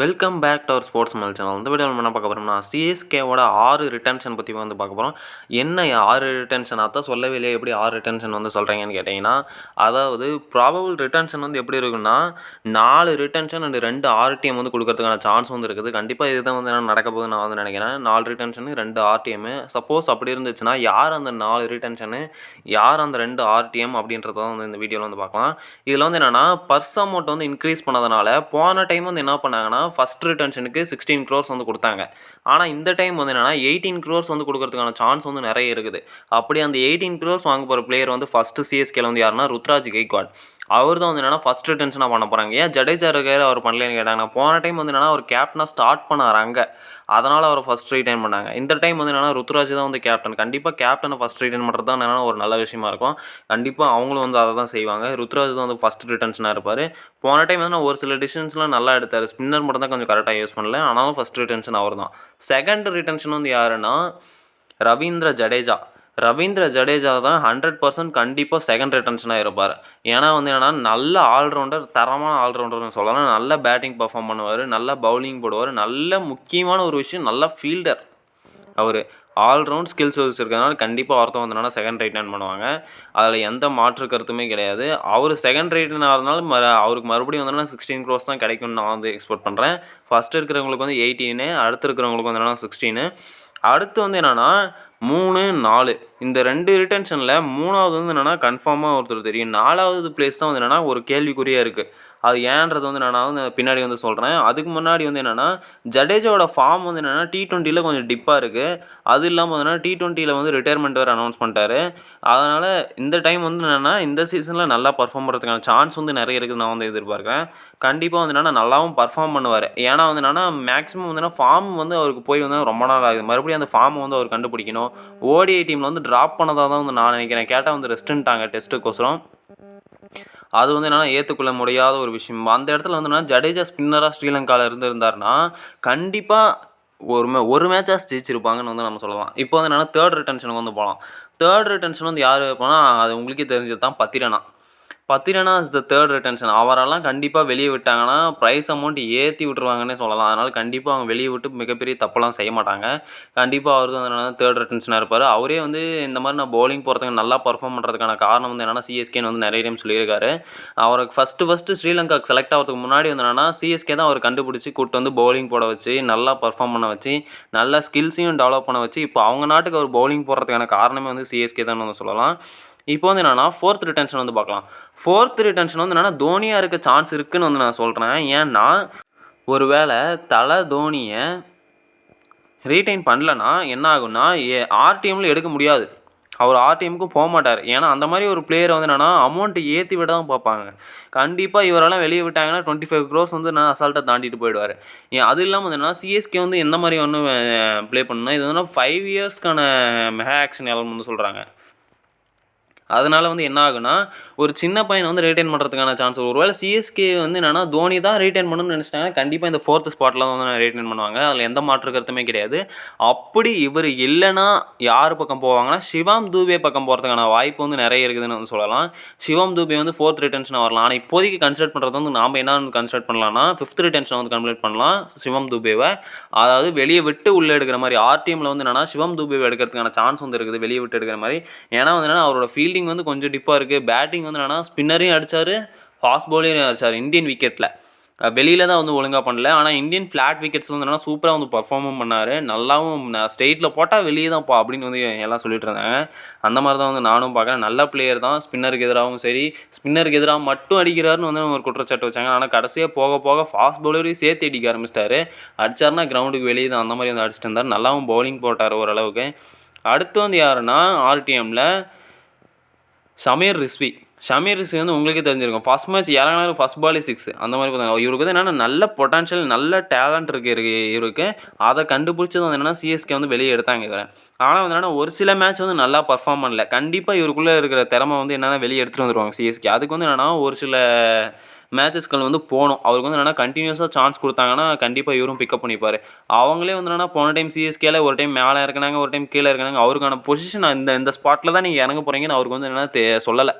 Welcome back to our sports Mal channel இந்த video நம்ம என்ன பார்க்க போகிறோம்னா சிஎஸ்கேவோட ஆறு ரிட்டன்ஷன் பற்றி வந்து பார்க்க போகிறோம் என்ன ஆறு ரிட்டன்ஷன் அதான் சொல்லவே இல்லையே எப்படி ஆறு ரிட்டன்ஷன் வந்து சொல்கிறீங்கன்னு கேட்டிங்கன்னா அதாவது ப்ராபபிள் ரிட்டன்ஷன் வந்து எப்படி இருக்குன்னா நாலு ரிட்டன்ஷன் அண்ட் ரெண்டு ஆர்டிஎம் வந்து கொடுக்கறதுக்கான சான்ஸ் வந்து இருக்குது. கண்டிப்பாக இதுதான் வந்து என்ன நடக்க போகுதுன்னு நான் வந்து நினைக்கிறேன். நாலு ரிட்டன்ஷனு ரெண்டு ஆர்டிஎம்மு சப்போஸ் அப்படி இருந்துச்சுன்னா யார் அந்த நாலு ரிட்டன்ஷனு யார் அந்த ரெண்டு ஆர்டிஎம் அப்படின்றத வந்து இந்த வீடியோவில் வந்து பார்க்கலாம். இதில் வந்து என்னென்னா பர்ஸ் அமௌண்ட் வந்து இன்க்ரீஸ் பண்ணதுனால போன டைம் வந்து என்ன பண்ணாங்கன்னா ஃபஸ்ட் ரிட்டன்ஷனுக்கு சிக்ஸ்டீன் க்ரோர்ஸ் வந்து கொடுத்தாங்க. ஆனால் இந்த டைம் வந்து என்னென்னா எயிட்டீன் க்ரோர்ஸ் வந்து கொடுக்கறதுக்கான சான்ஸ் வந்து நிறைய இருக்குது. அப்படி அந்த எயிட்டீன் க்ரோர்ஸ் வாங்க போகிற பிளேயர் வந்து ஃபஸ்ட்டு சிஎஸ்கேல வந்து யாருன்னா ருத்ராஜ் கெய்க்வாட். அவர் தான் வந்து என்னென்னா ஃபஸ்ட் டென்ஷனாக பண்ண போகிறாங்க ஏன் ஜடேஜா இருக்காரு அவர் பண்ணலன்னு கேட்டாங்க போன டைம் வந்து என்னென்னா அவர் கேப்டனாக ஸ்டார்ட் பண்ணார் அங்கே. அதனால் அவரை ஃபஸ்ட் ரிட்டைன் பண்ணாங்க. இந்த டைம் வந்து என்னென்னா ருத்ராஜ் தான் வந்து கேப்டன் கண்டிப்பாக கேப்டனை ஃபஸ்ட் ரிட்டைன் பண்ணுறது தான் என்னென்னா ஒரு நல்ல விஷயமா இருக்கும். கண்டிப்பாக அவங்களும் வந்து அதை தான் செய்வாங்க. ருத்ராஜ் தான் வந்து ஃபஸ்ட் ரிட்டன்ஷனாக இருப்பார். போன டைம் வந்து ஒரு சில டிசிஷன்ஸ்லாம் நல்லா எடுத்தார். ஸ்பின்னர் மட்டும் தான் கொஞ்சம் கரெக்டாக யூஸ் பண்ணல. ஆனாலும் ஃபஸ்ட் ரிட்டன்ஷன் அவர் தான் செகண்ட் ரிட்டன்ஷன் வந்து யாருன்னா ரவீந்திர ஜடேஜா. ரவீந்திர ஜடேஜா தான் ஹண்ட்ரட் பர்சன்ட் கண்டிப்பாக செகண்ட் ரிட்டன்ஷனாக இருப்பார். ஏன்னா வந்து என்னென்னா நல்ல ஆல்ரவுண்டர் தரமான ஆல்ரவுண்டர்னு சொல்லலாம். நல்ல பேட்டிங் பர்ஃபார்ம் பண்ணுவார் நல்ல பவுலிங் போடுவார் நல்ல முக்கியமான ஒரு விஷயம் நல்ல ஃபீல்டர் அவர். ஆல்ரவுண்ட் ஸ்கில்ஸ் வச்சுருக்கனால கண்டிப்பாக ஒருத்தன் வந்து செகண்ட் ரைட் ஹேண்ட் பண்ணுவாங்க. அதில் எந்த மாற்று கருத்துமே கிடையாது. அவர் செகண்ட் ரைட்டன் ஆகிறதுனால ம அவருக்கு மறுபடியும் வந்து சிக்ஸ்டீன் க்ரோஸ் தான் கிடைக்கும்னு நான் வந்து எக்ஸ்பெக்ட் பண்ணுறேன் ஃபஸ்ட்டு இருக்கிறவங்களுக்கு வந்து எயிட்டீனு அடுத்து இருக்கிறவங்களுக்கு வந்து என்னென்னா சிக்ஸ்டீனு அடுத்து வந்து என்னென்னா மூணு நாலு. இந்த ரெண்டு ரிட்டன்ஷனில் மூணாவது வந்து என்னென்னா கன்ஃபார்மாக ஒருத்தர் தெரியும். நாலாவது பிளேஸ் தான் வந்து என்னென்னா ஒரு கேள்விக்குறியாக இருக்குது அது ஏன்றது வந்து நான் வந்து பின்னாடி வந்து சொல்கிறேன் அதுக்கு முன்னாடி வந்து என்னென்னா ஜடேஜாவோட ஃபார்ம் வந்து என்னென்னா டி ட்வெண்ட்டியில் கொஞ்சம் டிப்பாக இருக்குது அது இல்லாமல் வந்து டி ட்வெண்ட்டியில் வந்து ரிட்டையர்மெண்ட் வேறு அனௌன்ஸ் பண்ணிட்டாரு. அதனால் இந்த டைம் வந்து என்னென்னா இந்த சீசனில் நல்லா பர்ஃபார்ம் பண்ணுறதுக்கான சான்ஸ் வந்து நிறைய இருக்குது நான் வந்து எதிர்பார்க்குறேன். கண்டிப்பாக வந்து என்னென்னா நல்லாவும் பர்ஃபார்ம் பண்ணுவார். ஏன்னா வந்து என்னென்னா மேக்ஸிமம் வந்து ஃபார்ம் வந்து அவருக்கு போய் வந்து ரொம்ப நாள் ஆகுது. மறுபடியும் அந்த ஃபார்மை வந்து அவர் கண்டுபிடிக்கணும். ஓடிஐ டீமில் வந்து ட்ராப் பண்ணதாக தான் வந்து நான் நினைக்கிறேன். கேட்டால் வந்து ரெஸ்ட்டுன்ட்டாங்க டெஸ்ட்டுக்கோசரம் அது வந்து என்னென்னா ஏற்றுக்கொள்ள முடியாத ஒரு விஷயம். அந்த இடத்துல வந்து என்னென்னா ஜடேஜா ஸ்பின்னராக ஸ்ரீலங்காவில் இருந்திருந்தாருன்னா கண்டிப்பாக ஒரு மே ஒரு மேட்சாக ஜெயிச்சிருப்பாங்கன்னு வந்து நம்ம சொல்லலாம். இப்போ வந்து என்னென்னா தேர்ட் ரிட்டன்ஷனுக்கு வந்து போகலாம் தேர்ட் ரிட்டன்ஷன் வந்து யார் போனால் அது உங்களுக்கே தெரிஞ்சது தான் Pathirana. Pathirana is the third retention அவரெல்லாம் கண்டிப்பாக வெளியே விட்டாங்கன்னா ப்ரைஸ் அமௌண்ட் ஏற்றி விட்ருவாங்கன்னே சொல்லலாம். அதனால் கண்டிப்பாக அவங்க வெளியே விட்டு மிகப்பெரிய தப்பெல்லாம் செய்ய மாட்டாங்க. கண்டிப்பாக அவர் வந்து தேர்ட் ரிட்டன்ஷனாக இருப்பார். அவரே வந்து இந்த மாதிரி நான் பவுலிங் போகிறதுக்கு நல்லா பர்ஃபார்ம் பண்ணுறதுக்கான காரணம் வந்து என்னென்னா சிஎஸ்கேன்னு வந்து நிறைய டைம் சொல்லியிருக்காரு. அவருக்கு ஃபஸ்ட்டு ஃபஸ்ட்டு ஸ்ரீலங்காவுக்கு செலக்ட் ஆகிறதுக்கு முன்னாடி வந்து என்னென்னா சிஎஸ்கே தான் அவர் கண்டுபிடிச்சி கூட்டு வந்து பவுலிங் போட வச்சு நல்லா பர்ஃபார்ம் பண்ண வச்சு நல்லா ஸ்கில்ஸையும் டெவலப் பண்ண வச்சு இப்போ அவங்க நாட்டுக்கு அவர் பவுலிங் போடுறதுக்கான காரணமே வந்து சிஎஸ்கே தான் வந்து சொல்லலாம். இப்போ வந்து என்னென்னா ஃபோர்த் ரிட்டன்ஷன் வந்து பார்க்கலாம். ஃபோர்த் ரிட்டன்ஷன் வந்து என்னென்னா தோனியாக இருக்க சான்ஸ் இருக்குதுன்னு வந்து நான் சொல்கிறேன் ஏன்னா ஒரு வேளை தலை தோனியை ரீட்டைன் பண்ணலன்னா என்ன ஆகும்னா ஏ ஆர்டிஎம்மில் எடுக்க முடியாது. அவர் ஆர்டிஎம்க்கும் போக மாட்டார். ஏன்னா அந்த மாதிரி ஒரு பிளேயரை வந்து என்னென்னா அமௌண்ட்டு ஏற்றி விட தான் பார்ப்பாங்க. கண்டிப்பாக இவரெல்லாம் வெளியே விட்டாங்கன்னா டுவெண்ட்டி ஃபைவ் க்ரோஸ் வந்து நான் அசால்ட்டாக தாண்டிட்டு போயிடுவார். ஏன் அது இல்லாமல் வந்து என்னன்னா சிஎஸ்கே வந்து எந்த மாதிரி ஒன்று ப்ளே பண்ணணும்னா இது வந்து ஃபைவ் இயர்ஸ்க்கான மெகா ஆக்ஷன் எல்லாம் வந்து சொல்கிறாங்க அதனால் வந்து என்ன ஆகுனா ஒரு சின்ன பையனை வந்து ரீட்டைன் பண்ணுறதுக்கான சான்ஸ் ஒருவேளை சிஎஸ்கே வந்து என்னென்னா தோனி தான் ரீட்டைன் பண்ணணும்னு நினச்சிட்டாங்க கண்டிப்பாக இந்த ஃபோர்த்து ஸ்பாட்டில் வந்து ரீட்டைன் பண்ணுவாங்க. அதில் எந்த மாற்று கருத்துமே கிடையாது. அப்படி இவர் இல்லைன்னா யார் பக்கம் போவாங்கன்னா சிவாம் தூபே பக்கம் போகிறதுக்கான வாய்ப்பு வந்து நிறைய இருக்குதுன்னு வந்து சொல்லலாம். சிவம் தூபே வந்து ஃபோர்த் ரிட்டன்ஷனாக வரலாம். ஆனால் இப்போதைக்கு கன்சிடர் பண்ணுறது வந்து நாம் என்ன வந்து கன்சிடர் பண்ணலாம்னா ஃபிஃப்த் ரிட்டன்ஷனை வந்து கம்ப்ளீட் பண்ணலாம் சிவம் தூபேவை. அதாவது வெளியே விட்டு உள்ளே எடுக்கிற மாதிரி ஆர்டிஎம்மில் வந்து என்னென்னா சிவம் தூபேவை எடுக்கிறதுக்கான சான்ஸ் வந்து இருக்குது வெளியே விட்டு எடுக்கிற மாதிரி. ஏன்னா வந்து என்னென்னா அவரோட ஃபீல்டிங் வந்து கொஞ்சம் டிப்பாக இருக்குது பேட்டிங் வந்து என்னென்னா ஸ்பின்னரையும் அடித்தார் ஃபாஸ்ட் பவுலரையும் அடித்தார் இந்தியன் விக்கெட்டில் வெளியில் தான் வந்து ஒழுங்காக பண்ணல. ஆனால் இந்தியன் ஃப்ளாட் விக்கெட்ஸ் வந்து என்னென்னா சூப்பராக வந்து பர்ஃபார்மும் பண்ணார். நல்லாவும் ஸ்டேட்டில் போட்டால் வெளியே தான்ப்பா அப்படின்னு வந்து எல்லாம் சொல்லிட்டு இருந்தாங்க. அந்த மாதிரி தான் வந்து நானும் பார்க்குறேன். நல்ல பிளேயர் தான். ஸ்பின்னருக்கு எதிராகவும் சரி. ஸ்பின்னருக்கு எதிராக மட்டும் அடிக்கிறாருன்னு வந்து ஒரு குற்றச்சாட்டு வச்சாங்க. ஆனால் கடைசியாக போக போக ஃபாஸ்ட் பவுலரையும் சேர்த்து அடிக்க ஆரம்பிச்சிட்டாரு. அடிச்சாருன்னா கிரவுண்டுக்கு வெளியே தான் அந்த மாதிரி வந்து அடிச்சிட்டு இருந்தார். நல்லாவும் பவுலிங் போட்டார் ஓரளவுக்கு. அடுத்து வந்து யாருன்னா ஆர்டிஎம்மில் ஷமீர் ரிஸ்வி. ஷமீர் ரிஸ்வி வந்து உங்களுக்கே தெரிஞ்சிருக்கும். ஃபஸ்ட் மேட்ச் இறங்கினாரு ஃபஸ்ட் பாலி சிக்ஸ் அந்த மாதிரி பார்த்தாங்க இவருக்கு வந்து என்னென்னா நல்ல பொட்டான்ஷியல் நல்ல டேலண்ட் இருக்குது இருக்கு இவருக்கு. அதை கண்டுபிடிச்சது வந்து என்னென்னா சிஎஸ்கே வந்து வெளியே எடுத்தாங்க இவரை. ஆனால் வந்து என்னென்னா ஒரு சில மேட்ச் வந்து நல்லா பர்ஃபார்ம் பண்ணல. கண்டிப்பாக இவருக்குள்ளே இருக்கிற திறமை வந்து என்னென்னா வெளியே எடுத்துகிட்டு வந்துருவாங்க சிஎஸ்கே அதுக்கு வந்து என்னென்னா ஒரு சில மேட்சஸ்கள் வந்து போகணும். அவருக்கு வந்து என்னென்னா கண்டினியூஸாக சான்ஸ் கொடுத்தாங்கன்னா கண்டிப்பாக இவரும் பிக்கப் பண்ணிப்பார். அவங்களே வந்து என்னென்னா போன டைம் சிஎஸ்கேல ஒரு டைம் மேலே இருக்கிறாங்க ஒரு டைம் கீழே இருக்கிறாங்க அவருக்கான பொசிஷன் இந்த இந்த ஸ்பாட்டில் தான் நீங்கள் இறங்க போகிறீங்கன்னு அவருக்கு வந்து என்னென்னா சொல்லலை.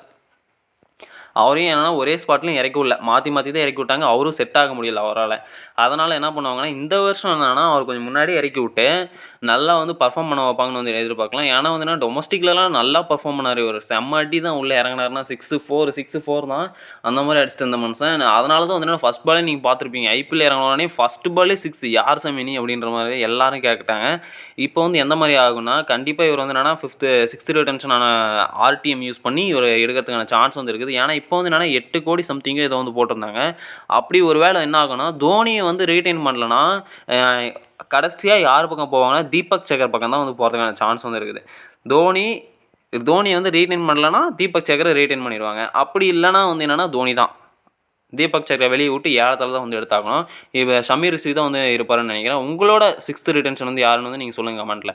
அவரையும் என்னென்னா ஒரே ஸ்பாட்லையும் இறக்கி விடல. மாற்றி மாற்றி தான் இறக்கி விட்டாங்க. அவரும் செட் ஆக முடியல அவரால். அதனால் என்ன பண்ணுவாங்கன்னா இந்த வருஷம் என்னன்னா அவர் கொஞ்சம் முன்னாடி இறக்கி விட்டு நல்லா வந்து பர்ஃபார்ம் பண்ண வைப்பாங்கன்னு வந்து எதிர்பார்க்கலாம். ஏன்னா வந்துன்னா டொமஸ்டிக்லலாம் நல்லா பர்ஃபார்ம் பண்ணார் இவர். செம்ம அடி தான் உள்ளே இறங்கினார்னா சிக்ஸு ஃபோர் சிக்ஸு ஃபோர் தான் அந்த மாதிரி அடிச்சிட்டு இருந்த மனுஷன். அதனால தான் வந்து ஃபஸ்ட் பாலே நீங்கள் பார்த்துருப்பீங்க. ஐபிஎல் இறங்கினோடனே ஃபஸ்ட் பாலே சிக்ஸ் யார் செமினி அப்படின்ற மாதிரி எல்லாரும் கேட்டாங்க இப்போ வந்து எந்த மாதிரி ஆகும்னா கண்டிப்பாக இவர் வந்து என்னென்னா ஃபிஃப்த்து சிக்ஸ்த்து ரிட்டன்ஷனான ஆர்டிஎம் யூஸ் பண்ணி இவர் எடுக்கிறதுக்கான சான்ஸ் வந்து இருக்குது. ஏன்னா இப்போ வந்து என்னென்னா எட்டு கோடி சம்திங்கு இதை வந்து போட்டிருந்தாங்க. அப்படி ஒரு வேளை என்ன ஆகும்னா தோனியை வந்து ரீட்டைன் பண்ணலன்னா கடைசியாக யார் பக்கம் போவாங்கன்னா தீபக் சேகர் பக்கம் தான் வந்து போகிறதுக்கான சான்ஸ் வந்து இருக்குது. தோனி தோனியை வந்து ரீட்டைன் பண்ணலன்னா தீபக் சேகரை ரீட்டைன் பண்ணிடுவாங்க. அப்படி இல்லைன்னா வந்து என்னென்னா தோனி தான் தீபக் சக்கரை வெளியே விட்டு ஏழத்தில் தான் வந்து எடுத்தாகணும். இப்போ ஷமீர் ரிஷி தான் வந்து இருப்பாருன்னு நினைக்கிறேன். உங்களோட சிக்ஸ்த் ரிட்டன்ஷன் வந்து யாருன்னு வந்து நீங்கள் சொல்லுங்கள் கமெண்ட்டில்